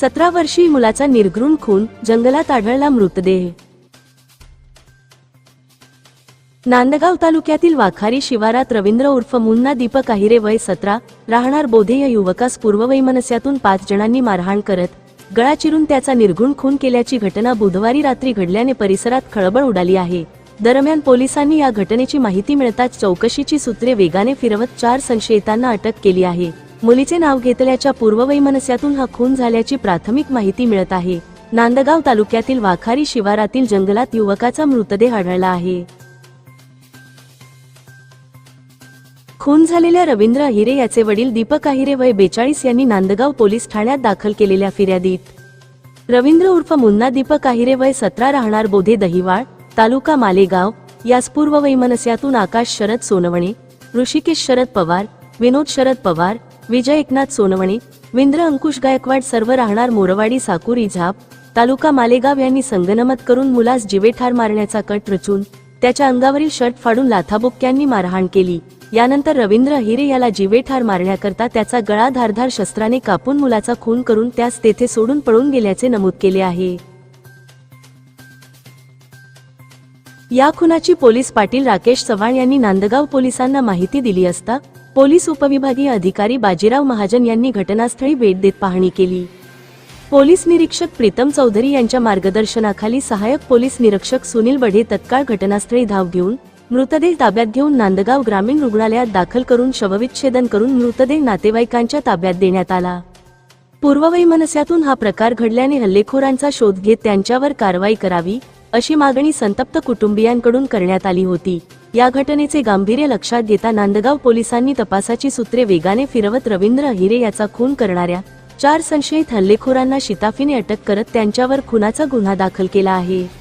सतरा वर्षीय मुलाचा निर्घृण खून जंगलात आढळला मृतदेह. नांदगाव तालुक्यातील वाखारी शिवारात रवींद्र उर्फ मुन्ना दीपक आहिरे वय सतरा राहणार बोधे या युवकास पूर्ववैमनस्यातून पाच जणांनी मारहाण करत गळा चिरून त्याचा निर्घुण खून केल्याची घटना बुधवारी रात्री घडल्याने परिसरात खळबळ उडाली आहे. दरम्यान पोलिसांनी या घटनेची माहिती मिळताच चौकशीची सूत्रे वेगाने फिरवत चार संशयितांना अटक केली आहे. मुलीचे नाव घेतल्याच्या पूर्ववैमनस्यातून हा खून झाल्याची प्राथमिक माहिती मिळत आहे. नांदगाव तालुक्यातील वाखारी शिवारातील जंगलात युवकाचा मृतदेह आढळला आहे. खून झालेल्या रवींद्र अहिरे याचे वडील दीपक अहिरे वय बेचाळीस यांनी नांदगाव पोलीस ठाण्यात दाखल केलेल्या फिर्यादीत. रवींद्र उर्फ मुन्ना दीपक अहिरे वय सतरा राहणार बोधे दहिवाळ तालुका मालेगाव यास पूर्व वैमनस्यातून आकाश शरद सोनवणे ऋषिकेश शरद पवार विनोद शरद पवार विजय एकनाथ सोनवणे विंद्र अंकुश गायकवाड सर्व राहणार मोरवाडी साकुरी झाप तालुका मालेगाव यांनी संगनमत करून मुलास जिवे ठार मारण्याचा कट रचून त्याच्या अंगावरील शर्ट फाडून लाथाबुक्क्यांनी मारहाण केली. यानंतर रवींद्र हिरे याला जिवे ठार मारण्याकरता त्याचा गळा धारधार शस्त्राने कापून मुलाचा खून करून त्यास तेथे सोडून पळून गेल्याचे नमूद केले आहे. या खुनाची पोलीस पाटील राकेश चव्हाण यांनी नांदगाव पोलिसांना माहिती दिली असता पोलीस उपविभागीय अधिकारी बाजीराव महाजन यांनी घटनास्थळी भेट देत पाहणी केली. पोलीस निरीक्षक प्रीतम चौधरी यांच्या मार्गदर्शनाखाली सहाय्यक पोलीस निरीक्षक सुनील बढे तत्काळ घटनास्थळी धाव घेऊन मृतदेह ताब्यात घेऊन नांदगाव ग्रामीण रुग्णालयात दाखल करून शवविच्छेदन करून मृतदेह नातेवाईकांच्या ताब्यात देण्यात आला. पूर्ववैमनस्यातून हा प्रकार घडल्याने हल्लेखोरांचा शोध घेत त्यांच्यावर कारवाई करावी अशी मागणी संतप्त कुटुंबियांकडून करण्यात आली होती. या घटनेचे गांभीर्य लक्षात घेता नांदगाव पोलिसांनी तपासाची सूत्रे वेगाने फिरवत रवींद्र अहिरे याचा खून करणाऱ्या चार संशयित हल्लेखोरांना शिताफीने अटक करत त्यांच्यावर खुनाचा गुन्हा दाखल केला आहे.